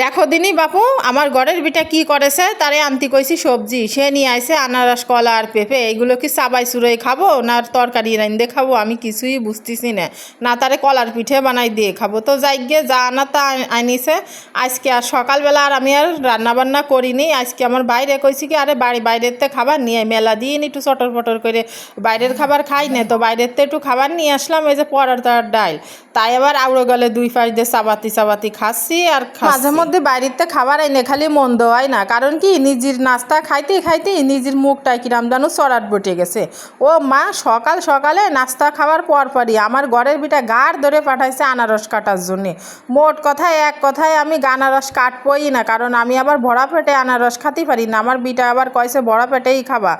দেখো দিনি বাপু, আমার ঘরের বিটা কি করেছে? তারে আনতি কইছি সবজি। সে নিয়ে আইছে আনারস, কলা আর পেঁপে। এগুলো কি সাবাই সুরই খাব না তরকারি রাইন্দে খাব? আমি কিছুই বুঝতেছি না। না তারে কলার পিঠে বানাই দিয়ে খাব। তো যাই গিয়ে যা আনা তা আনিছে আজকে আর সকালবেলা আর আমি আর রান্না বান্না করিনি। আজকে আমার বাইরে কইছি কি, আরে বাড়ি বাইরের তে খাবার নিয়ে। মেলা দিন একটু চটর পটর করে বাইরের খাবার খাই না। তো বাইরের তে একটু খাবার নিয়ে আসলাম, এই যে পরার ডাল তাই আবার আউড়ো গেলে দুই পাশ দিয়ে চাবাতি চাবাতি খাচ্ছি আর মাঝে মধ্যে বাইরেতে খাবার আইনে খালি মন্দ হয় না। কারণ কি, নিজের নাস্তা খাইতে খাইতে নিজের মুখটাই কিরাম জানো চড়াট বটে গেছে। ও মা, সকাল সকালে নাস্তা খাওয়ার পর পরই আমার ঘরের বিটা গাড় ধরে পাঠাইছে আনারস কাটার জন্যে। মোট কথায়, এক কথায় আমি আনারস কাটবই না, কারণ আমি আবার ভরা পেটে আনারস খাতে পারি না। আমার বিটা আবার কয়েছে ভরা পেটেই খাবা।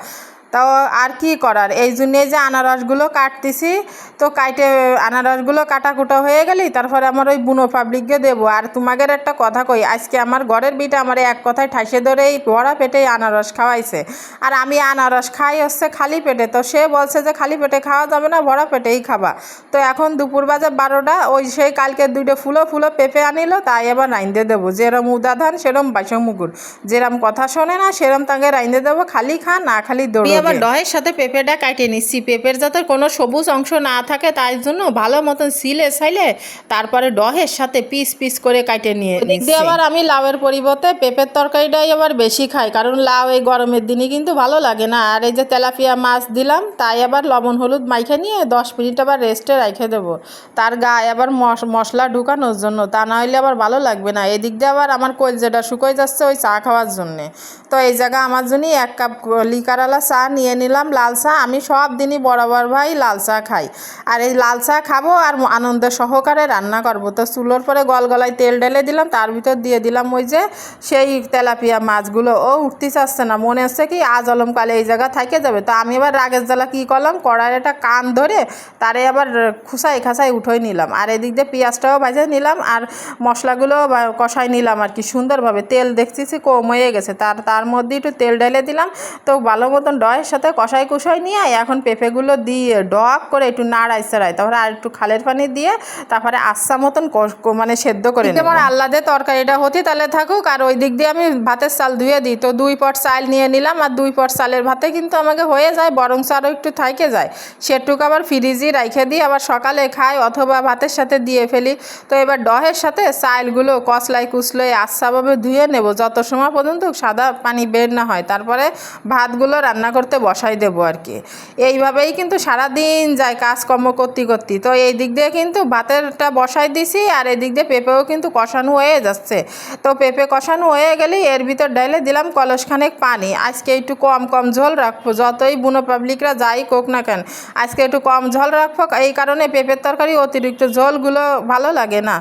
তো আর কি করার? এই জন্যে যে আনারসগুলো কাটতেছি, তো কাইটে আনারসগুলো কাটাকুটা হয়ে গেলি তারপরে আমার ওই বুনো পাবলিককে দেবো। আর তোমাদের একটা কথা কই, আজকে আমার ঘরের বিটা আমার এক কথায় ঠাসে ধরেই ভরা পেটে আনারস খাওয়াইছে। আর আমি আনারস খাই হচ্ছে খালি পেটে, তো সে বলছে যে খালি পেটে খাওয়া যাবে না, ভরা পেটেই খাবা। তো এখন দুপুর বাজে বারোটা, ওই সেই কালকে দুইটা ফুলো ফুলো পেঁপে আনিলো, তাই এবার রাইন্দে দেবো। যেরম উদা ধান সেরম বাইশ মুগুর। যেরম কথা শোনে না, সেরম তাকে রাইন্দে দেবো, খালি খা, না খালি দৌড় আবার ডহের সাথে পেঁপেটা কাটিয়ে নিচ্ছি। পেঁপের যাতে কোনো সবুজ অংশ না থাকে তাই জন্য ভালো মতন সিলে সাইলে তারপরে ডহের সাথে পিস পিস করে কাটিয়ে নিয়ে নিচ্ছি। আবার আমি লাউয়ের পরিবর্তে পেঁপের তরকারিটাই আবার বেশি খাই কারণ লাউ এই গরমের দিনে কিন্তু ভালো লাগে না। আর এই যে তেলাপিয়া মাছ দিলাম তাই আবার লবণ হলুদ মাইখে নিয়ে দশ মিনিট আবার রেস্টে রেখে দেবো। তার গায়ে আবার মশ- মশলা ঢুকানোর জন্য তা না হলে আবার ভালো লাগবে না। এদিক দিয়ে আবার আমার কলজেটা শুকোয় যাচ্ছে ওই চা খাওয়ার জন্যে। তো এই জায়গা আমার জন্যই এক কাপ লিকারওয়ালা চা নিয়ে নিলাম লাল চা। আমি সব দিনই বরাবর ভাই লাল চা খাই। আর এই লাল চা খাব আর আনন্দ সহকারে রান্না করব। তো চুলোর পরে গলগলায় তেল ঢেলে দিলাম, তার ভিতর দিয়ে দিলাম ওই যে সেই তেলাপিয়া মাছগুলো। ও উঠতে চাচ্ছে না, মনে হচ্ছে কি আজ অলমকালে এই জায়গা থাকে যাবে। তো আমি এবার রাগের জ্বালা কী করলাম, কড়াইয়ের একটা কান ধরে তারে আবার খুসাই খাসাই উঠোই নিলাম। আর এদিক দিয়ে পেঁয়াজটাও ভাজে নিলাম আর মশলাগুলো কষাই নিলাম আর কি সুন্দরভাবে। তেল দেখতেছি কম হয়ে গেছে, তার তার মধ্যে একটু তেল ঢেলে দিলাম। তো ভালো মতন ডয়ের সাথে কষাই কুষাই নিয়ে এখন পেঁপেগুলো দিয়ে ডক করে একটু নাড়াই চাড়াই তারপরে আর একটু খালের পানি দিয়ে তারপরে আচ্ছা মতন মানে সেদ্ধ করে নেব। আমার আল্লাদে তরকারিটা হতে তাহলে থাকুক আর ওই দিক দিয়ে আমি ভাতের চাল ধুয়ে দিই। তো দুই পট চাল নিয়ে নিলাম আর দুই পট চালের ভাতে কিন্তু আমাকে হয়ে যায় বরং আরও একটু থাইকে যায়। সেটুকু আবার ফ্রিজে রাইখে দিই আবার সকালে খাই অথবা ভাতের সাথে দিয়ে ফেলি। তো এবার ডহের সাথে চালগুলো কসলাই কুচলোয় আচ্ছাভাবে ধুয়ে নেব যত সময় পর্যন্ত সাদা পানি বের না হয়। তারপরে ভাতগুলো রান্না করতে বসাই দেবো আর কি। এইভাবেই কিন্তু সারাদিন যায় কাজকর্ম করতে করতে। তো এই দিক দিয়ে কিন্তু ভাতেরটা বসাই দিছি আর এদিক দিয়ে পেঁপেও কিন্তু কষানো হয়ে যাচ্ছে। তো পেঁপে কষানো হয়ে গেলে এর ভিতর ডাইলে দিলাম কলসখানেক পানি। আজকে একটু কম কম ঝোল রাখব, যতই বুনো পাবলিকরা যাই কোক না কেন। আজকে একটু কম ঝোল রাখব, এই কারণে পেঁপের তরকারি অতিরিক্ত ঝোলগুলো ভালো লাগে না।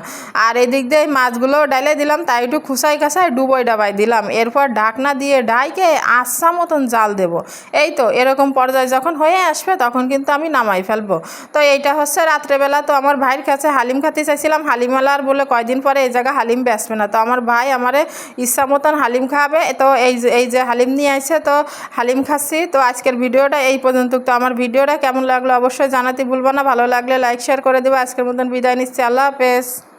আর এদিক দিয়ে মাছগুলো ডাইলে দিলাম, তাই একটু খুসাই খাসাই ডুবোই ডাবাই দিলাম। এরপর ঢাকনা দিয়ে ঢাইকে আচ্ছা মতন জাল দেব। এই তো এরকম পর্যায়ে যখন হয়ে আসবে তখন কিন্তু আমি নামাই ফেলব। তো এইটা হচ্ছে রাত্রেবেলা তো আমার ভাইয়ের কাছে হালিম খাতে চাইছিলাম হালিমালার বলে কয়দিন পরে এই জায়গা হালিম বেসবে না। তো আমার ভাই আমারে ইচ্ছা মতন হালিম খাবে। তো এই যে এই যে হালিম নিয়ে আসছে তো হালিম খাচ্ছি। তো আজকের ভিডিওটা এই পর্যন্ত। তো আমার ভিডিওটা কেমন লাগল অবশ্যই জানাতে ভুলবো না। ভালো লাগলে লাইক শেয়ার করে দেবো। আজকের মতন বিদায় নিচ্ছি। আল্লাহ হাফেজ।